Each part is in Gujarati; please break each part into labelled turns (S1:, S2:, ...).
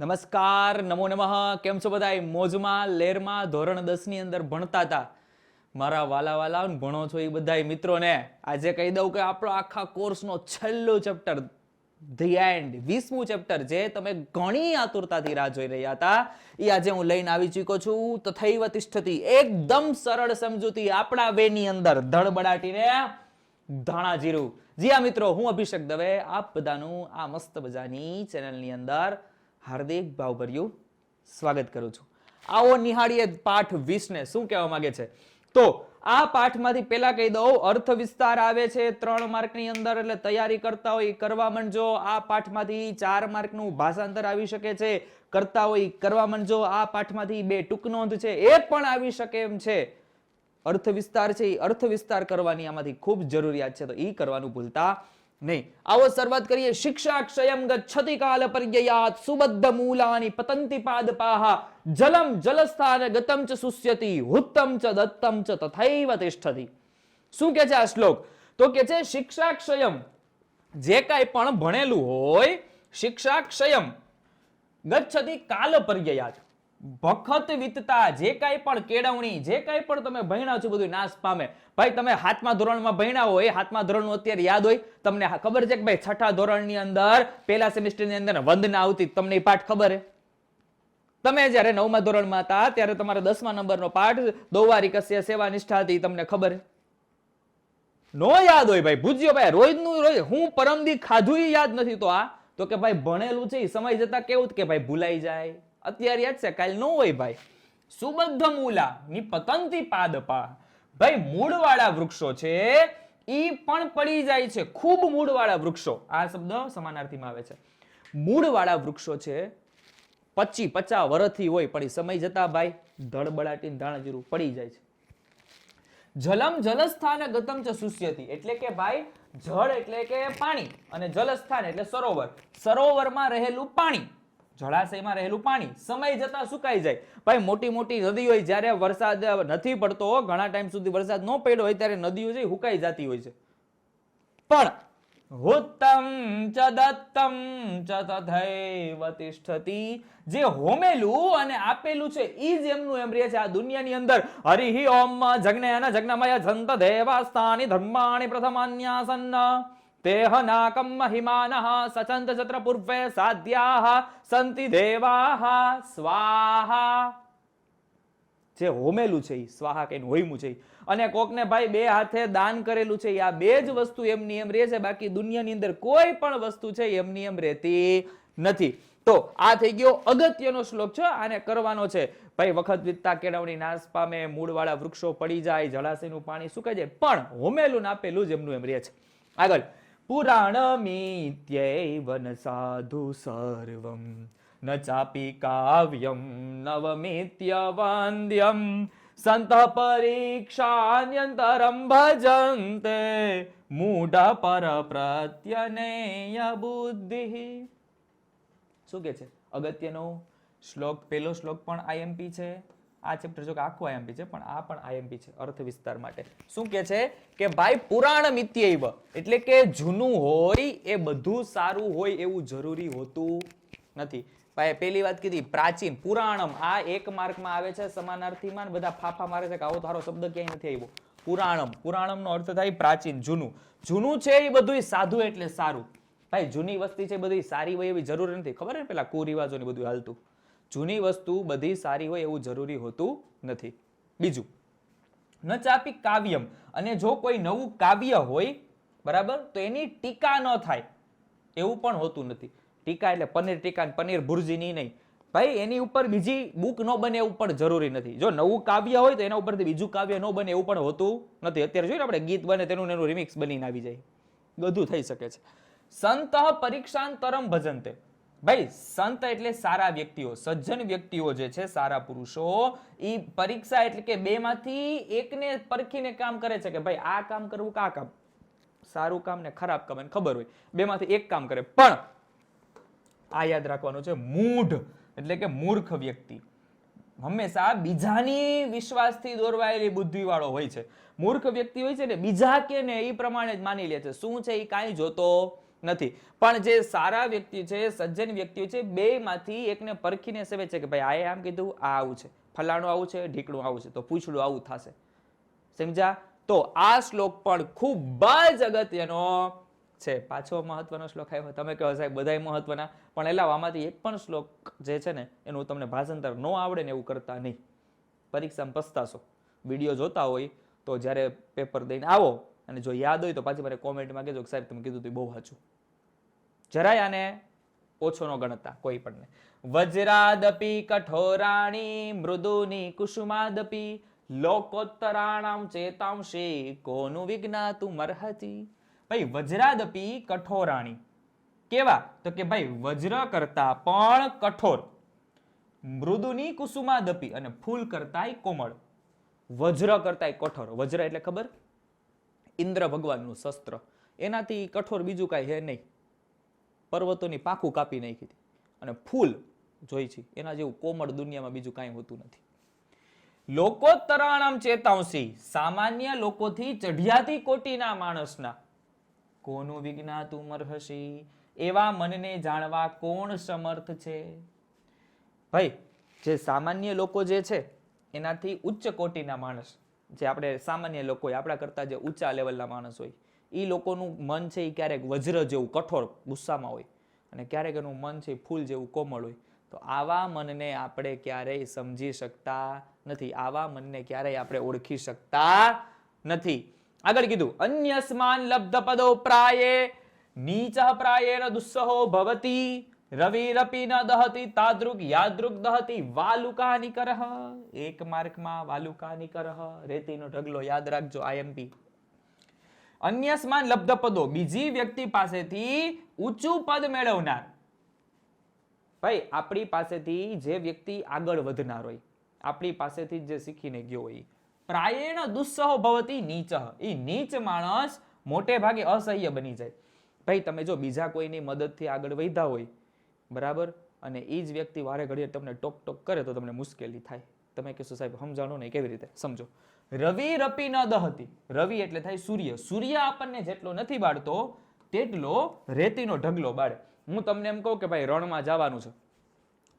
S1: નમસ્કાર, નમો નમઃ. કેમ છો બધા મોજમાં, લેરમાં, ધોરણ દસની અંદર ભણતા હતા મારા વાલા વાલા ભણો છો એ બધા મિત્રોને. આજે કહી દઉં કે આપણો આખા કોર્સનો છેલ્લો ચેપ્ટર, ધી એન્ડ, વીસમું ચેપ્ટર જે તમે ઘણી આતુરતાથી રાહ જોઈ રહ્યા હતા એ આજે હું લઈને આવી ચૂક્યો છું. તથૈવ તિષ્ઠતી એકદમ સરળ સમજૂતી આપણા વેની અંદર ધડબડાટીને ધાણા જીરું. જી આ મિત્રો, હું અભિષેક દવે. આપ બધાનું આ મસ્ત મજાની ચેનલની અંદર હાર્દિક ભાવભર્યું સ્વાગત કરું છું. આવો નિહાળીએ પાઠ 20 ને શું કહેવા માંગે છે? તો આ પાઠમાંથી પહેલા કહી દઉં, અર્થ વિસ્તાર આવે છે ત્રણ માર્કની અંદર, એટલે તૈયારી કરતા હોય કરવા માંડજો. આ પાઠમાંથી ચાર માર્કનું ભાષાંતર આવી શકે છે, કરતા હોય કરવા માંડજો. આ પાઠમાંથી બે ટૂંક નોંધ છે, એ પણ આવી શકે એમ છે. અર્થ વિસ્તાર છે એ અર્થ વિસ્તાર કરવાની આમાંથી ખૂબ જરૂરિયાત છે, તો એ કરવાનું ભૂલતા નહીં. આવો શરૂઆત કરીએ. શિક્ષા ક્ષયમ ગચ્છતિ કાલ પર્યયાત. સુબદ્ધ મૂલાની પતંતિ પાદપાહ જલમ જલસ્થાન ગતમ ચ સુસ્યતિ. હુત્તમ ચ દત્તમ ચ તથૈવ તિષ્ઠતિ શું કે છે આ શ્લોક? તો કે છે શિક્ષા ક્ષયમ જે કાંઈ પણ ભણેલું હોય, શિક્ષા ક્ષયમ ગચ્છતિ કાલ પર્યયાત. વખત વીતતા, જે કાંઈ પણ કેળવણી, જે કાંઈ પણ તમે ભણ્યા છો બધું નાશ પામે. ભાઈ, તમે હાથમા ધોરણમાં ભણ્યા હોય હાથમા ધોરણનું અત્યારે યાદ હોય, તમને ખબર છે કે ભાઈ છઠ્ઠા ધોરણની અંદર, પહેલા સેમિસ્ટરની અંદર વંદના આવતી, તમને એ પાઠ ખબર હે? તમે જ્યારે નવમા ધોરણમાં હતા, ત્યારે તમારે દસમા નંબરનો પાઠ, દોવારી કસ્ય સેવા નિષ્ઠા હતી તમને ખબર નો યાદ હોય ભાઈ, ભૂજ્યો ભાઈ, રોજનું રોજ, હું પરમદી ખાધું યાદ નથી તો આ, તો કે ભાઈ ભણેલું છે સમય જતા કેવું કે ભાઈ ભૂલાઈ જાય. અત્યારે યાદ છે, કાલ નો હોય ભાઈ. સુબદ્ધ મૂલા ની પતંતી પાદપા ભાઈ, મૂળવાળા વૃક્ષો છે, ઈ પણ પડી જાય છે. ખૂબ મૂળવાળા વૃક્ષો. આ શબ્દ સમાનાર્થીમાં આવે છે. મૂળવાળા વૃક્ષો છે, પચી પચા વર્ષથી હોય, પણ સમય જતા ભાઈ ધડબડાટી ધાણાજીરું પડી જાય છે. જલમ જલસ્થાન ગતમ ચ સુસ્યતિ. એટલે કે ભાઈ, જળ એટલે કે પાણી. અને જલસ્થાન એટલે સરોવર. સરોવરમાં રહેલું પાણી. જળાશયમાં રહેલું પાણી સમય જતા સુકાઈ જાય. ભાઈ મોટી મોટી હોય જ્યારે વરસાદ નથી પડતો, ઘણા ટાઈમ સુધી વરસાદ ન પડ્યો હોય ત્યારે નદીઓ છે હુકાઈ જતી હોય છે. પણ જે હોમેલું અને આપેલું છે, ઈ જ એમનું એમ રહે છે આ દુનિયાની અંદર. હરિ ઓમ જગ્નેન જગ્નમય જંત દેવાસ્તાની ધર્માણી પ્રથમાન્યાસન્ન. તેહ નાકમ મહિમાનઃ સચંત ચત્ર પૂર્વે સાધ્યાઃ સંતિ દેવાઃ સ્વાહા જે હોમેલું છે એ સ્વાહા કઈ હોયમું છે અને કોકને ભાઈ બે હાથે દાન કરેલું છે આ બે જ વસ્તુ એમની એમ રહે છે, બાકી દુનિયાની અંદર કોઈ પણ વસ્તુ છે એમની એમ રહેતી નથી. તો આ થઈ ગયો અગત્યનો શ્લોક છે, આને કરવાનો છે. ભાઈ વખત વીતતા કેળવણી નાશ પામે, મૂળવાળા વૃક્ષો પડી જાય, જળાશયનું પાણી સુકાઈ જાય. પણ હોમેલું આપેલું જ એમનું એમ રહે છે. આગળ પુરાણમિત્યૈવન સાધુ સર્વમ ન ચાપી કાવ્યમ નવમિત્યવાંદ્યમ સંત પરીક્ષાન્યંતરમ ભજંતે મૂઢ પર પ્રત્યનેય બુદ્ધિ શું કે છે? અગત્યનો શ્લોક, પેલો શ્લોક પણ આઈએમપી છે. આ ચેપ્ટર જો કે આખું આઈએમપી છે, પણ આ પણ આઈએમપી છે, અર્થ વિસ્તાર માટે. શું કે છે? કે ભાઈ, પુરાણ મિત્યૈવ એટલે કે જૂનું હોય એ બધું સારું હોય એવું જરૂરી હોતું નથી. ભાઈ પહેલી વાત કીધી, પ્રાચીન, પુરાણમ, આ એક માર્કમાં આવે છે સમાનાર્થીમાં બધા ફાફા મારે છે કે આવો તારો શબ્દ ક્યાંય નથી આવ્યો. પુરાણમ. પુરાણમનો અર્થ થાય પ્રાચીન, જૂનું. જૂનું છે એ બધું સાધુ એટલે સારું. ભાઈ, જૂની વસ્તી છે બધી સારી હોય એવી જરૂર નથી. ખબર ને પેલા કુરિવાજો ને બધું હાલતું? જૂની વસ્તુ બધી સારી હોય એવું જરૂરી હોતું નથી. બીજું, ન ચાપી કાવ્યમ. અને જો કોઈ નવું કાવ્ય હોય, બરાબર, તો એની ટીકા ન થાય. એવું પણ હોતું નથી. ટીકા એટલે પનીર ટીકા પનીર ભુરજીની નહીં. ભાઈ, એની ઉપર બીજી બુક ન બને એવું પણ જરૂરી નથી. જો નવું કાવ્ય હોય, તો એના ઉપરથી બીજું કાવ્ય ન બને એવું પણ હોતું નથી. અત્યારે જોઈએ આપણે, ગીત બને તેનું એનું રિમિક્સ બનીને આવી જાય. બધું થઈ શકે છે. સંત પરીક્ષાંતરમ ભજન્તે ભાઈ, સંત એટલે સારા વ્યક્તિઓ, સજ્જન વ્યક્તિઓ જે છે, સારા પુરુષો એ પરીક્ષા એટલે કે બે માંથી એકને પરખીને કામ કરે છે કે ભાઈ, આ કામ કરવું કે કામ? સારું કામ ને ખરાબ કામ, એને ખબર હોય. બે માંથી એક કામ કરે. પણ આ યાદ રાખવાનું છે, મૂઢ એટલે કે મૂર્ખ વ્યક્તિ. હંમેશા બીજાની વિશ્વાસથી દોરવાયેલી બુદ્ધિવાળો હોય છે. મૂર્ખ વ્યક્તિ હોય છે ને, બીજા કે ને એ પ્રમાણે જ માની લે છે. શું છે એ કાંઈ જોતો નથી. પણ જે સારા વ્યક્તિ છે, સજ્જન વ્યક્તિઓ છે, બેમાંથી એકને પરખીને સેવે છે કે ભાઈ આ આમ કીધું, આ આવું છે. ફલાણું આવું છે, ઢીકણું આવું છે. તો પૂછડું આવું થશે. સમજ્યા? તો આ શ્લોક પણ ખૂબ જ અગત્યનો છે. પાછો મહત્વનો શ્લોક આવ્યો. તમે કહો સાહેબ, બધાય મહત્વના. પણ એલા, આમાંથી એક પણ શ્લોક જે છે ને, એનું તમને ભાષાંતર ન આવડે ને એવું કરતા નહીં. પરીક્ષામાં પસ્તાશો. વીડિયો જોતા હોય તો જ્યારે પેપર દઈને આવો અને જો યાદ હોય તો પાછી મને કોમેન્ટમાં કહેજો કે સાહેબ, તમે કીધું તો બહુ સાચું. જરાય આને ઓછો ન ગણતા, કોઈ પણ વજ્રાદપી કઠોરાણી, મૃદુની કુસુમાદપી, લોકોત્તરાણામ ચેતાંશી, કોનું વિજ્ઞાતું મર્હતિ? ભાઈ, વજ્રાદપી કઠોરાણી. કેવા? તો કે ભાઈ, વજ્ર કરતા પણ કઠોર. મૃદુની કુસુમાદપી અને ફૂલ કરતાય કોમળ. વજ્ર કરતાય કઠોર. વજ્ર એટલે ખબર? ઇન્દ્ર ભગવાનનું શસ્ત્ર. એનાથી કઠોર બીજું કાંઈ હે નહીં. પર્વતોની પાખું કાપી નાખી હતી. અને ફૂલ જોઈ છે. એના જેવું કોમળ દુનિયામાં બીજું કાંઈ હોતું નથી. લોકો તરાણમ ચેતાંશી. સામાન્ય લોકોથી ચઢિયાતી કોટીના માણસના. કોનું વિજ્ઞાતું હશી એવા મનને જાણવા કોણ સમર્થ છે? ભાઈ, જે સામાન્ય લોકો જે છે, એનાથી ઉચ્ચ કોટીના માણસ. જે આપણે સામાન્ય લોકો હોય, આપણા કરતાં જે ઊંચા લેવલના માણસ હોય એ લોકોનું મન છે એ ક્યારેક વજ્ર જેવું, કઠોર ગુસ્સામાં હોય. અને ક્યારેક એનું મન છે ફૂલ જેવું કોમળ હોય. તો આવા મનને આપણે ક્યારેય સમજી શકતા નથી. આવા મનને ક્યારેય આપણે ઓળખી શકતા નથી. આગળ કીધું, અન્યસ્માન લબ્ધ પદો પ્રાયે, નીચ પ્રાયેણ દુસ્સહો ભવતી રવિરપી ન દહતી તાદૃક યાદૃક દહતી વાલુકા નિકરહ એક માર્કમાં વાલુકા નિકરહ રેતીનો ઢગલો યાદ રાખજો આઈએમપી અન્ય સમાન લબ્ધ પદો. બીજી વ્યક્તિ પાસેથી ઊંચું પદ મેળવનાર. ભાઈ, આપણી પાસેથી જે વ્યક્તિ આગળ વધનાર હોય, આપણી પાસેથી જે શીખીને ગયો હોય, પ્રાયેણ દુસ્સહો ભવતી નીચ. એ નીચ માણસ મોટે ભાગે અસહ્ય બની જાય. ભાઈ, તમે જો બીજા કોઈની મદદથી આગળ વધ્યા હોય બરાબર? અને એ જ વ્યક્તિ વારે ઘડીએ તમને ટોક ટોક કરે તો તમને મુશ્કેલી થાય. તમે કહેશો, સાહેબ, સમજાણો નહીં, કેવી રીતે? સમજો. રવિ રપી ન દહતી રવિ એટલે થાય સૂર્ય. સૂર્ય આપણને જેટલો નથી બાળતો, તેટલો રેતીનો ઢગલો બાળે. હું તમને એમ કહું કે ભાઈ, રણમાં જવાનું છે.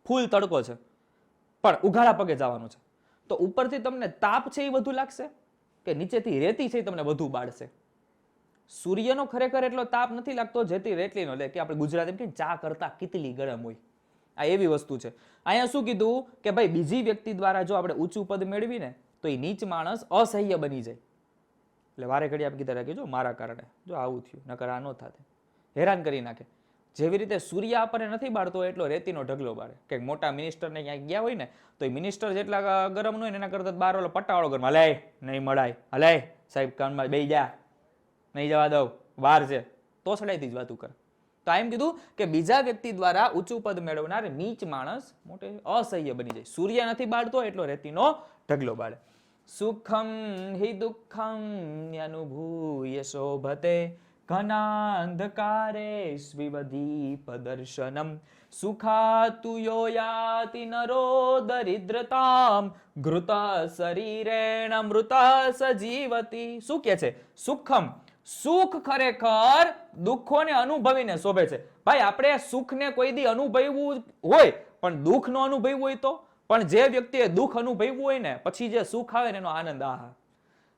S1: ફૂલ તડકો છે. પણ ઉઘાડા પગે જવાનું છે. તો ઉપરથી તમને તાપ છે એ વધુ લાગશે? કે નીચેથી રેતી છે એ તમને વધુ બાળશે? સૂર્યનો ખરેખર એટલો તાપ નથી લાગતો, જેથી રેટલીનો લે, કે આપણે ગુજરાતી કે ચા કરતા કેટલી ગરમ હોય. આ એવી વસ્તુ છે. અહીંયા શું કીધું? કે ભાઈ, બીજી વ્યક્તિ દ્વારા જો આપણે ઊંચું પદ મેળવીને, તો એ નીચ માણસ અસહ્ય બની જાય. એટલે વારે ઘડી આપણે કીધા રાખી, જો મારા કારણે, જો આવું થયું, નકર આ ન થાતે હેરાન કરી નાખે. જેવી રીતે સૂર્ય આપણને નથી બાળતો, એટલો રેતીનો ઢગલો બાળે. કે મોટા મિનિસ્ટરને ક્યાંક ગયા હોય ને, તો એ મિનિસ્ટર જેટલા ગરમ હોય ને, એના કરતા બાર ઓલો પટ્ટાવાળો ગરમ હલાય નહીં મળાય. હલાય સાહેબ, કાનમાં બે જા. નહીં જવા દઉં વાર છે. તો સડાઈથી જ વાતું કર. તો એમ કીધું કે બીજા વ્યક્તિ દ્વારા ઊંચું પદ મેળવનાર નીચ માણસ મોટે અસહ્ય બની જાય. સૂર્ય નથી બાળતો, એટલો રેતીનો ઢગલો બાળે. સુખમ હિ દુઃખમ અનુભૂય શોભતે, ઘનાંધકારે સ્વિવદીપ પદર્શનમ સુખાતુ યો યાતિ નરો દરિદ્રતામ, ઘૃત શરીરેણ મૃત સજીવતી શું કે છે? સુખમ સુખ ખરેખર દુઃખોને અનુભવીને શોભે છે. ભાઈ, આપણે સુખને કોઈ દી અનુભવવું હોય, પણ દુઃખ નો અનુભવવું હોય તો? પણ જે વ્યક્તિએ દુઃખ અનુભવ્યું હોય ને, પછી જે સુખ આવે ને, એનો આનંદ, આહા.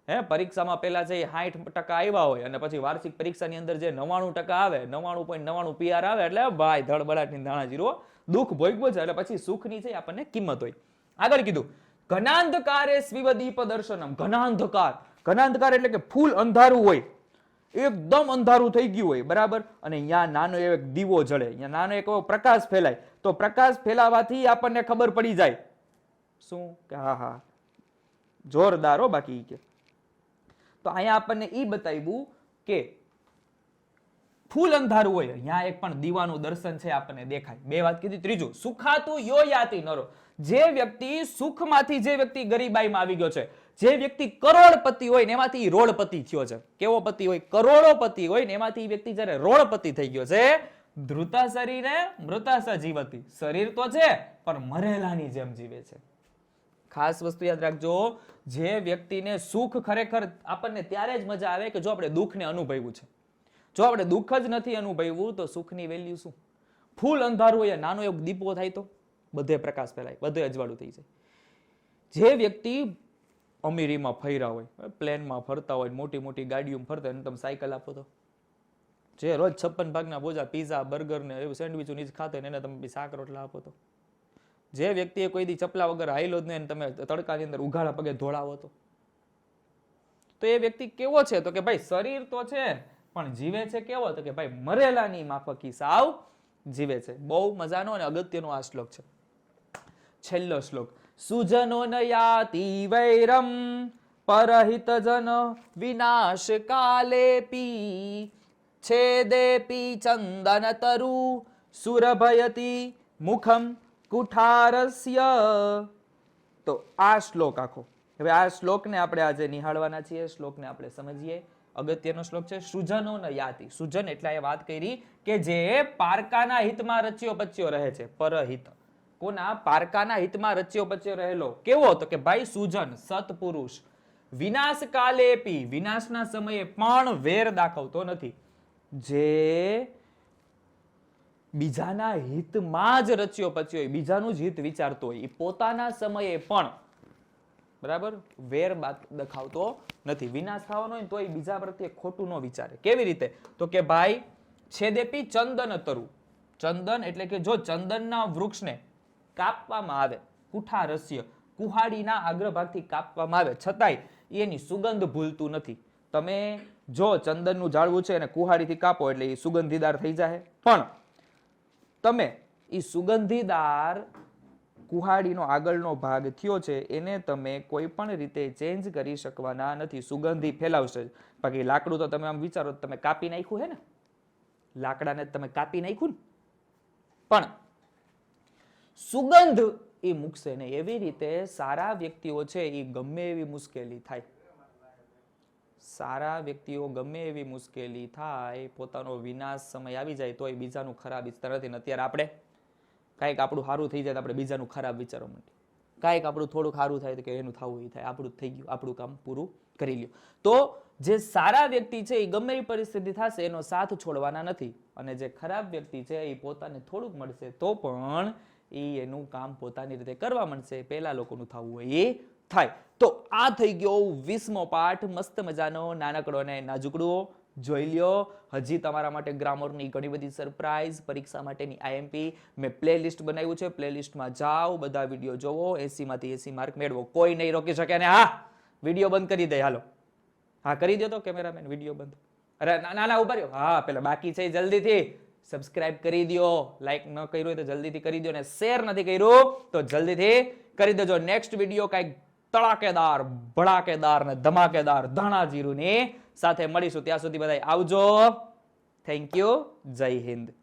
S1: હે, પરીક્ષામાં પહેલા જે સાઠ ટકા આવ્યા હોય, અને પછી વાર્ષિક પરીક્ષાની અંદર જે નવાણું ટકા આવે નવાણું પોઈન્ટ નવાણું પીઆર આવે, એટલે ભાઈ, ધડબડાટની દાણા જીરો દુઃખ ભોગવો છે, એટલે પછી સુખની છે આપણને કિંમત હોય. આગળ કીધું. ઘનાંધકારે સ્વીવદીપ દર્શનમ. ઘનાંધકાર. ઘનાંધકાર એટલે કે ફૂલ અંધારું હોય. એકદમ અંધારું થઈ ગયું હોય, બરાબર? અને અહીંયા નાનો એક દીવો જળે અહીંયા નાનો એક પ્રકાશ ફેલાય. તો પ્રકાશ ફેલાવાથી આપણને ખબર પડી જાય. શું? કે હા હા. જોરદાર હો બાકી કે. તો અહીંયા આપણને એ બતાવ્યું કે ફૂલ અંધારું હોય. અહીંયા એક પણ દીવાનું દર્શન છે આપણને દેખાય. બે વાત કીધી. ત્રીજું, સુખાતું યો યાતિ નરો. જે વ્યક્તિ સુખમાંથી જે વ્યક્તિ ગરીબાઈમાં આવી ગયો છે, જે વ્યક્તિ કરોડપતિ હોય ને એમાંથી રોડપતિ થયો છે. કેવો પતિ હોય? કરોડોપતિ હોય ને એમાંથી વ્યક્તિ જ્યારે રોડપતિ થઈ ગયો છે ધ્રુતા શરીરે મૃતાશા જીવતી શરીર તો છે, પણ મરેલાની જેમ જીવે છે. ખાસ વસ્તુ યાદ રાખજો, જે વ્યક્તિને સુખ ખરેખર આપણને ત્યારે જ મજા આવે કે જો આપણે દુઃખને અનુભવ્યું છે. જો આપણે દુઃખ જ નથી અનુભવ્યું, તો સુખની વેલ્યુ શું? ફૂલ અંધારું હોય નાનો એક દીપો થાય તો? બધે પ્રકાશ ફેલાય, બધે અજવાળું થઈ જાય. જે વ્યક્તિ અમીરીમાં ફર્યા હોય પ્લેનમાં ફરતા હોય, મોટી મોટી ગાડીઓમાં ફરતા હોય તમે સાયકલ આપો તો. જે રોજ છપ્પન ભાગના બોજા પીઝા બર્ગર ને એવું સેન્ડવિચો નીચ ખાતો હોય એને તમે શાક રોટલા આપો તો. જે વ્યક્તિએ કોઈ દી ચપલા વગર હાઈલો જ નહીં તમે તડકાની અંદર ઉઘાડા પગે ધોળાવો તો. તો એ વ્યક્તિ કેવો છે? તો કે ભાઈ શરીર તો છે, પણ જીવે છે કેવો? તો કે ભાઈ મરેલાની માફકી સાવ જીવે છે. બહુ મજાનો અને અગત્યનો આ શ્લોક છે. છેલ્લો શ્લોક. સુજનો ન યાતિ વૈરમ, પરહિત જન વિનાશ કાલેપી, છેદેપી ચંદન તરુ, સુરભયતી મુખમ કુઠારસ્ય. તો આ શ્લોક આખો. હવે આ શ્લોકને આપણે આજે નિહાળવાના છીએ શ્લોકને આપણે સમજીએ. અગત્યનો શ્લોક છે, સૃજનો ન યાતિ સૃજન એટલે એ વાત કરી કે જે પારકાના હિતમાં રચ્યો પચ્યો રહે છે, પરહિત. કોના પારકાના હિતમાં રચ્યો પચ્યો રહેલો. કેવો તો કે ભાઈ સુજન, સત્પુરુષ વિનાશ કાલેપી વિનાશના સમયે પણ વેર દાખવતો નથી. જે બીજાના હિતમાં જ રચ્યો પચ્યો બીજાનું જ હિત વિચારતો હોય, એ પોતાના સમયે પણ બરાબર વેર દખાવતો નથી. વિનાશ થવાનો હોય તો તોય બીજા પ્રત્યે ખોટું ન વિચારે. કેવી રીતે? તો કે ભાઈ છેદેપી ચંદન તરુ. ચંદન એટલે કે જો ચંદનના વૃક્ષને કાપવામાં આવે. કુઠા રસ્ય કુહાડીના અગ્રભાગથી કાપવામાં આવે. છતાંય એની સુગંધ ભૂલતું નથી. તમે જો ચંદનનું ઝાડવું છે અને કુહાડીથી કાપો એટલે એ સુગંધીદાર થઈ જાય પણ તમે એ સુગંધીદાર કુહાડીનો આગળનો ભાગ થયો છે, એને તમે કોઈ પણ રીતે ચેન્જ કરી શકવાના નથી. સુગંધી ફેલાવશે. બાકી લાકડું તો તમે આમ વિચારો તમે કાપી નાખ્યું હે ને? લાકડાને તમે કાપી નાખ્યું ને? પણ સુગંધ એ મૂકશે ને. એવી રીતે સારા વ્યક્તિઓ છે એ ગમે એવી મુશ્કેલી થાય. સારા વ્યક્તિઓ ગમે એવી મુશ્કેલી થાય, પોતાનો વિનાશ સમય આવી જાય તો એ બીજાનું ખરાબ વિચાર નથી. અત્યારે આપણે કાંઈક આપણું સારું થઈ જાય તો આપણે બીજાનું ખરાબ વિચારવા માંડીએ. કાંઈક આપણું થોડુંક સારું થાય તો કે એનું થવું એ થાય. આપણું થઈ ગયું. આપણું કામ પૂરું કરી લ્યો. તો જે સારા વ્યક્તિ છે એ ગમે એવી પરિસ્થિતિ થશે એનો સાથ છોડવાના નથી. અને જે ખરાબ વ્યક્તિ છે એ પોતાને થોડુંક મળશે તો પણ એ એનું કામ પોતાની રીતે કરવા માંડશે. પહેલા લોકોનું થવું હોય એ થાય. તો આ થઈ ગયો વીસમો પાઠ. મસ્ત મજાનો નાનકડો અને નાજુકડો. જોઈ લ્યો. હજી તમારા માટે ગ્રામરની ઘણી બધી સરપ્રાઇઝ પરીક્ષા માટેની આઈએમપી મેં પ્લેલિસ્ટ બનાવ્યું છે. પ્લેલિસ્ટમાં જાઓ, બધા વીડિયો જોવો. એસી માંથી એસી માર્ક મેળવો. કોઈ નહીં રોકી શકે અને હા, વીડિયો બંધ કરી દે. હાલો. હા, કરી દો કેમેરામેન, વીડિયો બંધ. અરે, ના ના ના, ઊભા રહ્યો. હા, પેલા બાકી છે જલ્દીથી. સબસ્ક્રાઇબ કરી દો લાઈક ન કર્યું હોય તો જલ્દીથી કરી દો અને શેર નથી કર્યું તો જલ્દીથી કરી દેજો. નેક્સ્ટ વીડિયો કાંઈક તડાકેદાર ભડાકેદાર ને ધમાકેદાર ધાણા જીરુની સાથે મળીશું. ત્યાં સુધી બધા આવજો. થેન્ક યુ જય હિન્દ.